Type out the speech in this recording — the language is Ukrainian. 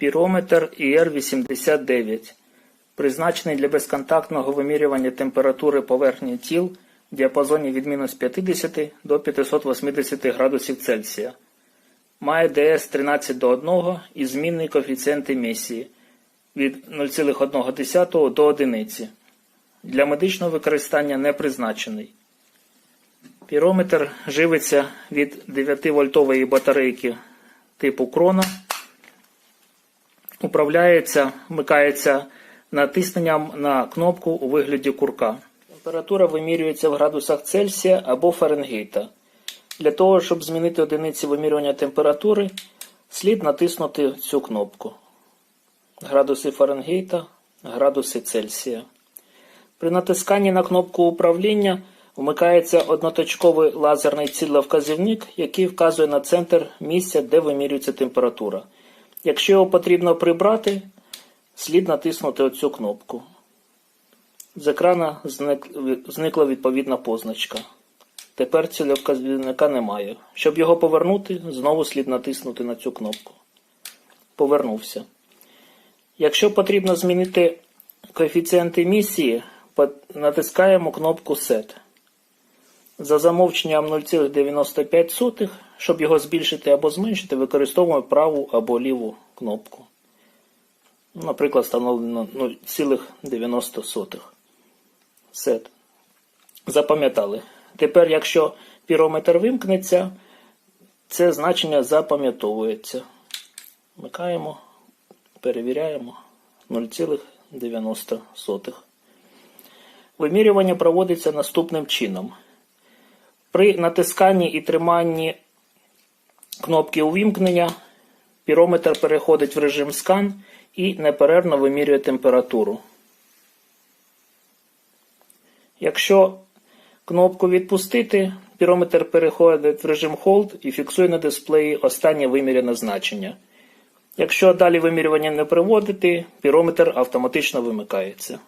Пірометр ІР-89, призначений для безконтактного вимірювання температури поверхні тіл в діапазоні від мінус 50 до 580 градусів Цельсія. Має ДС 13 до 1 і змінний коефіцієнт емісії від 0,1 до 1. Для медичного використання не призначений. Пірометр живиться від 9-вольтової батарейки типу крона. Управляється, вмикається натисненням на кнопку у вигляді курка. Температура вимірюється в градусах Цельсія або Фаренгейта. Для того, щоб змінити одиниці вимірювання температури, слід натиснути цю кнопку. Градуси Фаренгейта, градуси Цельсія. При натисканні на кнопку управління вмикається одноточковий лазерний цілевказівник, який вказує на центр місця, де вимірюється температура. Якщо його потрібно прибрати, слід натиснути оцю кнопку. З екрана зник, зникла відповідна позначка. Тепер цілевказівника немає. Щоб його повернути, знову слід натиснути на цю кнопку. Повернувся. Якщо потрібно змінити коефіцієнт емісії, натискаємо кнопку Set. За замовченням 0,95, щоб його збільшити або зменшити, використовуємо праву або ліву кнопку. Наприклад, встановлено 0,90. Set. Запам'ятали. Тепер, якщо пірометр вимкнеться, це значення запам'ятовується. Вмикаємо, перевіряємо 0,90. Вимірювання проводиться наступним чином. При натисканні і триманні кнопки увімкнення пірометр переходить в режим скан і неперервно вимірює температуру. Якщо кнопку відпустити, пірометр переходить в режим Hold і фіксує на дисплеї останнє виміряне значення. Якщо далі вимірювання не проводити, пірометр автоматично вимикається.